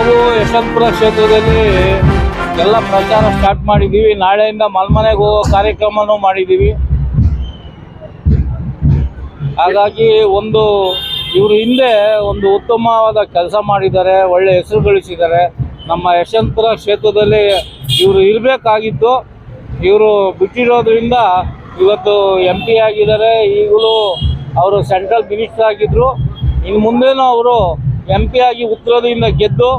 ಯಶವಂತಪುರ ಕ್ಷೇತ್ರದಲ್ಲಿ ಎಲ್ಲ ಪ್ರಚಾರ ಸ್ಟಾರ್ಟ್ ಮಾಡಿದ್ದೀವಿ. ನಾಳೆಯಿಂದ ಮಲ್ಮನೆಗೆ ಹೋಗೋ ಕಾರ್ಯಕ್ರಮನೂ ಮಾಡಿದ್ದೀವಿ. ಹಾಗಾಗಿ ಒಂದು ಇವರು ಹಿಂದೆ ಒಂದು ಉತ್ತಮವಾದ ಕೆಲಸ ಮಾಡಿದ್ದಾರೆ, ಒಳ್ಳೆ ಹೆಸರು ಗಳಿಸಿದ್ದಾರೆ. ನಮ್ಮ ಯಶವಂತಪುರ ಕ್ಷೇತ್ರದಲ್ಲಿ ಇವರು ಇರಬೇಕಾಗಿತ್ತು. ಇವರು ಬಿಟ್ಟಿರೋದ್ರಿಂದ ಇವತ್ತು ಎಂ ಪಿ ಆಗಿದ್ದಾರೆ. ಈಗಲೂ ಅವರು ಸೆಂಟ್ರಲ್ ಮಿನಿಸ್ಟರ್ ಆಗಿದ್ದರು ಇನ್ನು ಮುಂದೇನೂ ಅವರು ಎಂ ಪಿ ಆಗಿ ಉತ್ತರದಿಂದ ಗೆದ್ದು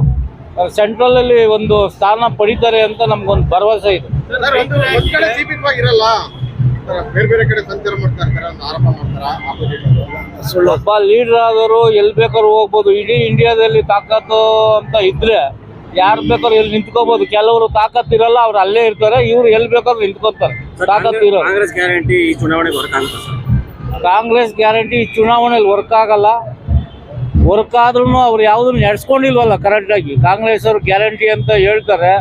ಸೆಂಟ್ರಲಲ್ಲಿ ಒಂದು ಸ್ಥಾನ ಪಡಿತಾರೆ ಅಂತ ನಮ್ಗೊಂದು ಭರವಸೆ ಇದೆ. ಒಬ್ಬ ಲೀಡರ್ ಆದವರು ಎಲ್ಲಿ ಬೇಕಾದ್ರೂ ಹೋಗ್ಬೋದು. ಇಡೀ ಇಂಡಿಯಾದಲ್ಲಿ ತಾಕತ್ತು ಅಂತ ಇದ್ರೆ ಯಾರು ಬೇಕಾದ್ರು ಎಲ್ಲಿ ನಿಂತ್ಕೋಬಹುದು ಕೆಲವರು ತಾಕತ್ ಇರಲ್ಲ ಅವ್ರು ಅಲ್ಲೇ ಇರ್ತಾರೆ. ಇವ್ರು ಎಲ್ಲಿ ಬೇಕಾದ್ರು ನಿಂತ್ಕೋತಾರೆ. ತಾಕತ್ ಇರೋ ಕಾಂಗ್ರೆಸ್ ಗ್ಯಾರಂಟಿ ಈ ಚುನಾವಣೆಗೆ ವರ್ಕ್ ಆಗುತ್ತೆ ಕಾಂಗ್ರೆಸ್ ಗ್ಯಾರಂಟಿ ಚುನಾವಣೆಯಲ್ಲಿ ವರ್ಕ್ ಆಗಲ್ಲ. ವರ್ಕ್ ಆದ್ರೂ ಅವ್ರು ನಡ್ಸ್ಕೊಂಡಿಲ್ವಲ್ಲ ನಡೆಸ್ಕೊಂಡಿಲ್ವಲ್ಲ ಕರೆಕ್ಟಾಗಿ ಕಾಂಗ್ರೆಸ್ ಅವರು ಗ್ಯಾರಂಟಿ ಅಂತ ಹೇಳ್ತಾರೆ.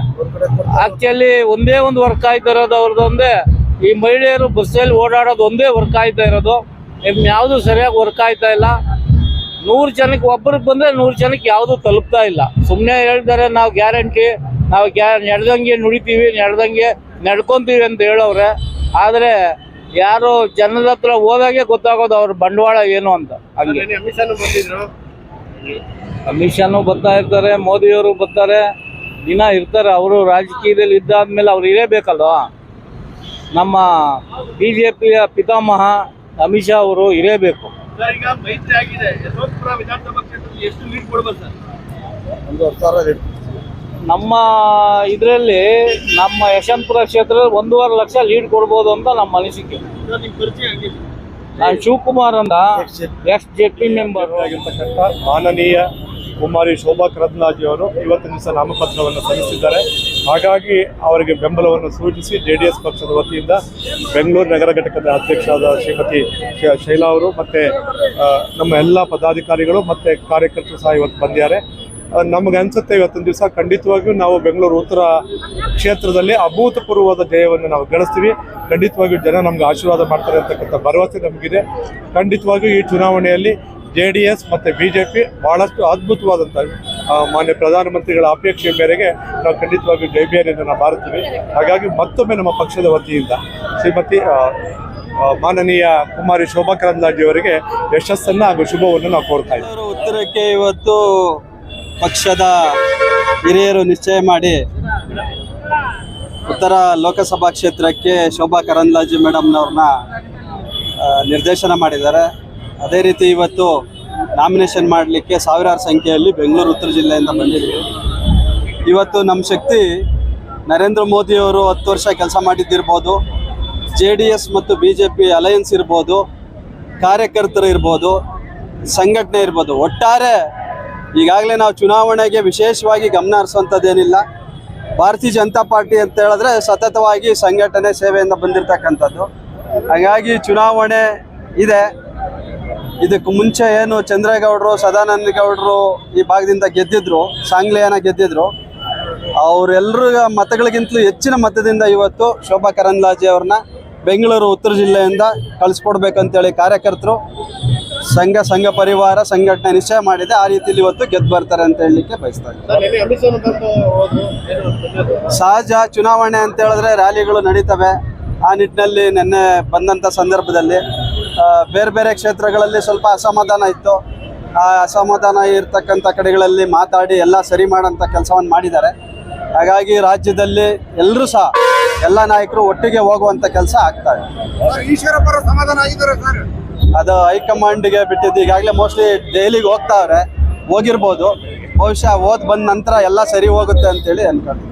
ಆಕ್ಚುಲಿ ಒಂದೇ ಒಂದು ವರ್ಕ್ ಆಯ್ತಾ ಇರೋದು ಅವ್ರದ್ದೊಂದೇ ಈ ಮಹಿಳೆಯರು ಬಸ್ಸಲ್ಲಿ ಓಡಾಡೋದು ಒಂದೇ ವರ್ಕ್ ಆಯ್ತಾ ಇರೋದು. ಇನ್ನು ಯಾವುದು ಸರಿಯಾಗಿ ವರ್ಕ್ ಆಯ್ತಾ ಇಲ್ಲ. ನೂರು ಜನಕ್ಕೆ ಒಬ್ಬರಿಗೆ ಬಂದರೆ ನೂರು ಜನಕ್ಕೆ ಯಾವುದು ತಲುಪ್ತಾ ಇಲ್ಲ. ಸುಮ್ಮನೆ ಹೇಳ್ತಾರೆ ನಾವು ಗ್ಯಾರಂಟಿ ನಾವು ಗ್ಯಾ ನಡೆದಂಗೆ ನುಡಿತೀವಿ, ನಡೆದಂಗೆ ನಡ್ಕೊಂತೀವಿ ಅಂತ ಹೇಳೋರೆ ಆದರೆ ಯಾರು ಜನದ ಹತ್ರ ಹೋದಾಗೆ ಗೊತ್ತಾಗೋದು ಅವ್ರ ಬಂಡವಾಳ ಏನು ಅಂತ. ಹಂಗೆ. ಅಮಿತ್ ಶಾನು ಬರ್ತಾ ಇರ್ತಾರೆ ಮೋದಿಯವರು ಬರ್ತಾರೆ ದಿನ ಇರ್ತಾರೆ ಅವರು ರಾಜಕೀಯದಲ್ಲಿ ಇದ್ದಾದ್ಮೇಲೆ ಅವ್ರು ಇರಬೇಕಲ್ವ? ನಮ್ಮ ಬಿ ಜೆ ಪಿಯ ಪಿತಾಮಹ ಅಮಿತ್ ಶಾ ಅವರು ಇರಬೇಕು. ಸರ್ ಈಗ ಮೈತ್ರಿ ಆಗಿದೆ. ಯಶವಂತಪುರ ವಿಧಾನಸಭಾ ಕ್ಷೇತ್ರದಲ್ಲಿ ಎಷ್ಟು ಲೀಡ್ ಕೊಡ್ಬೋದು ಸರ್? ಒಂದು ಸಾವಿರ ನಮ್ಮ ಇದರಲ್ಲಿ ನಮ್ಮ ಯಶವಂತಪುರ ಕ್ಷೇತ್ರದಲ್ಲಿ ಒಂದೂವರೆ ಲಕ್ಷ ಲೀಡ್ ಕೊಡ್ಬೋದು ಅಂತ ನಮ್ಮ ಅನಿಸಿಕೆ. ನಾನು ಶಿವಕುಮಾರ್ ಅಂತ ಎಸ್ ಜೆ ಪಿ ಮೆಂಬರ್ ಆಗಿರ್ತಕ್ಕಂಥ ಮಾನನೀಯ ಕುಮಾರಿ ಶೋಭಾ ಕರಂದ್ಲಾಜೆ ಅವರು ಇವತ್ತಿನ ದಿವಸ ನಾಮಪತ್ರವನ್ನು ಸಲ್ಲಿಸಿದ್ದಾರೆ. ಹಾಗಾಗಿ ಅವರಿಗೆ ಬೆಂಬಲವನ್ನು ಸೂಚಿಸಿ ಜೆ ಡಿ ಎಸ್ ಪಕ್ಷದ ವತಿಯಿಂದ ಬೆಂಗಳೂರು ನಗರ ಘಟಕದ ಅಧ್ಯಕ್ಷರಾದ ಶ್ರೀಮತಿ ಶೈಲಾ ಅವರು ಮತ್ತು ನಮ್ಮ ಎಲ್ಲ ಪದಾಧಿಕಾರಿಗಳು ಮತ್ತು ಕಾರ್ಯಕರ್ತರು ಸಹ ಇವತ್ತು ಬಂದಿದ್ದಾರೆ. ನಮಗೆ ಅನ್ಸುತ್ತೆ ಇವತ್ತೊಂದು ದಿವಸ ಖಂಡಿತವಾಗಿಯೂ ನಾವು ಬೆಂಗಳೂರು ಉತ್ತರ ಕ್ಷೇತ್ರದಲ್ಲಿ ಅಭೂತಪೂರ್ವವಾದ ಜಯವನ್ನು ನಾವು ಗಳಿಸ್ತೀವಿ. ಖಂಡಿತವಾಗಿಯೂ ಜನ ನಮ್ಗೆ ಆಶೀರ್ವಾದ ಮಾಡ್ತಾರೆ ಅಂತಕ್ಕಂಥ ಭರವಸೆ ನಮಗಿದೆ. ಖಂಡಿತವಾಗಿಯೂ ಈ ಚುನಾವಣೆಯಲ್ಲಿ ಜೆ ಡಿ ಎಸ್ ಮತ್ತು ಬಿ ಜೆ ಪಿ ಭಾಳಷ್ಟು ಅದ್ಭುತವಾದಂಥ ಮಾನ್ಯ ಪ್ರಧಾನಮಂತ್ರಿಗಳ ಅಪೇಕ್ಷೆ ಮೇರೆಗೆ ನಾವು ಖಂಡಿತವಾಗಿಯೂ ಜೈಬೇರಿಯನ್ನು ನಾವು ಬಾರುತ್ತೀವಿ. ಹಾಗಾಗಿ ಮತ್ತೊಮ್ಮೆ ನಮ್ಮ ಪಕ್ಷದ ವತಿಯಿಂದ ಶ್ರೀಮತಿ ಮಾನನೀಯ ಕುಮಾರಿ ಶೋಭಾ ಕರಂದ್ಲಾಜಿ ಅವರಿಗೆ ಯಶಸ್ಸನ್ನು ಹಾಗೂ ಶುಭವನ್ನು ನಾವು ಕೋರ್ತಾ ಇದ್ದೀವಿ. ಉತ್ತರಕ್ಕೆ ಇವತ್ತು ಪಕ್ಷದ ಹಿರಿಯರು ನಿಶ್ಚಯ ಮಾಡಿ ಉತ್ತರ ಲೋಕಸಭಾ ಕ್ಷೇತ್ರಕ್ಕೆ ಶೋಭಾ ಕರಂದ್ಲಾಜಿ ಮೇಡಮ್ನವ್ರನ್ನ ನಿರ್ದೇಶನ ಮಾಡಿದ್ದಾರೆ. ಅದೇ ರೀತಿ ಇವತ್ತು ನಾಮಿನೇಷನ್ ಮಾಡಲಿಕ್ಕೆ ಸಾವಿರಾರು ಸಂಖ್ಯೆಯಲ್ಲಿ ಬೆಂಗಳೂರು, ಉತ್ತರ ಜಿಲ್ಲೆಯಿಂದ ಬಂದಿದ್ದೀವಿ ಇವತ್ತು ನಮ್ಮ ಶಕ್ತಿ ನರೇಂದ್ರ ಮೋದಿಯವರು ಹತ್ತು ವರ್ಷ ಕೆಲಸ ಮಾಡಿದ್ದಿರ್ಬೋದು. ಜೆ ಡಿ ಎಸ್ ಮತ್ತು ಬಿ ಜೆ ಪಿ ಅಲಯನ್ಸ್ ಇರ್ಬೋದು. ಕಾರ್ಯಕರ್ತರು ಇರ್ಬೋದು. ಸಂಘಟನೆ ಇರ್ಬೋದು. ಒಟ್ಟಾರೆ ಈಗಾಗಲೇ ನಾವು ಚುನಾವಣೆಗೆ ವಿಶೇಷವಾಗಿ ಗಮನ ಹರಿಸುವಂಥದ್ದೇನಿಲ್ಲ. ಭಾರತೀಯ ಜನತಾ ಪಾರ್ಟಿ ಅಂತ ಹೇಳಿದ್ರೆ ಸತತವಾಗಿ ಸಂಘಟನೆ ಸೇವೆಯಿಂದ ಬಂದಿರತಕ್ಕಂಥದ್ದು. ಹಾಗಾಗಿ ಚುನಾವಣೆ ಇದೆ. ಇದಕ್ಕೆ ಮುಂಚೆ ಏನು ಚಂದ್ರೇಗೌಡರು ಸದಾನಂದ ಗೌಡರು ಈ ಭಾಗದಿಂದ ಗೆದ್ದಿದ್ರು, ಸಾಂಗ್ಲಿಯನ ಗೆದ್ದಿದ್ರು. ಅವರೆಲ್ಲರ ಮತಗಳಿಗಿಂತಲೂ ಹೆಚ್ಚಿನ ಮತದಿಂದ ಇವತ್ತು ಶೋಭಾ ಕರಂದ್ಲಾಜೆ ಅವ್ರನ್ನ ಬೆಂಗಳೂರು ಉತ್ತರ ಜಿಲ್ಲೆಯಿಂದ ಕಳಿಸ್ಕೊಡ್ಬೇಕಂತೇಳಿ ಕಾರ್ಯಕರ್ತರು. ಸಂಘ ಸಂಘ ಪರಿವಾರ ಸಂಘಟನೆ ನಿಶ್ಚಯ ಮಾಡಿದೆ. ಆ ರೀತಿಯಲ್ಲಿ ಇವತ್ತು ಗೆದ್ದು ಬರ್ತಾರೆ ಅಂತ ಹೇಳಲಿಕ್ಕೆ ಬಯಸ್ತಾ ಇದ್ದೀನಿ. ಸರ್ ನಿನ್ನೆ ಅಮಿತ್ ಶಾನು ಬಂದು ಏನು ಸಹಜ ಚುನಾವಣೆ ಅಂತ ಹೇಳಿದ್ರೆ ರ್ಯಾಲಿಗಳು ನಡೀತವೆ. ಆ ನಿಟ್ಟಿನಲ್ಲಿ ನಿನ್ನೆ ಬಂದಂಥ ಸಂದರ್ಭದಲ್ಲಿ ಬೇರೆ ಬೇರೆ ಕ್ಷೇತ್ರಗಳಲ್ಲಿ ಸ್ವಲ್ಪ ಅಸಮಾಧಾನ ಇತ್ತು. ಆ ಅಸಮಾಧಾನ ಇರ್ತಕ್ಕಂಥ ಕಡೆಗಳಲ್ಲಿ ಮಾತಾಡಿ ಎಲ್ಲ ಸರಿ ಮಾಡೋಂಥ ಕೆಲಸವನ್ನು ಮಾಡಿದ್ದಾರೆ. ಹಾಗಾಗಿ ರಾಜ್ಯದಲ್ಲಿ ಎಲ್ಲರೂ ಸಹ ಎಲ್ಲ ನಾಯಕರು ಒಟ್ಟಿಗೆ ಹೋಗುವಂಥ ಕೆಲಸ ಆಗ್ತಾ ಇದೆ. ಅದು ಹೈಕಮಾಂಡ್ಗೆ ಬಿಟ್ಟಿದ್ದು. ಈಗಾಗಲೇ ಮೋಸ್ಟ್ಲಿ ಡೈಲಿಗೆ ಹೋಗ್ತಾವ್ರೆ. ಹೋಗಿರ್ಬೋದು. ಬಹುಶಃ ಓದ್ ಬಂದ ನಂತರ ಎಲ್ಲ ಸರಿ ಹೋಗುತ್ತೆ ಅಂತೇಳಿ ಅನ್ಕೊಂಡು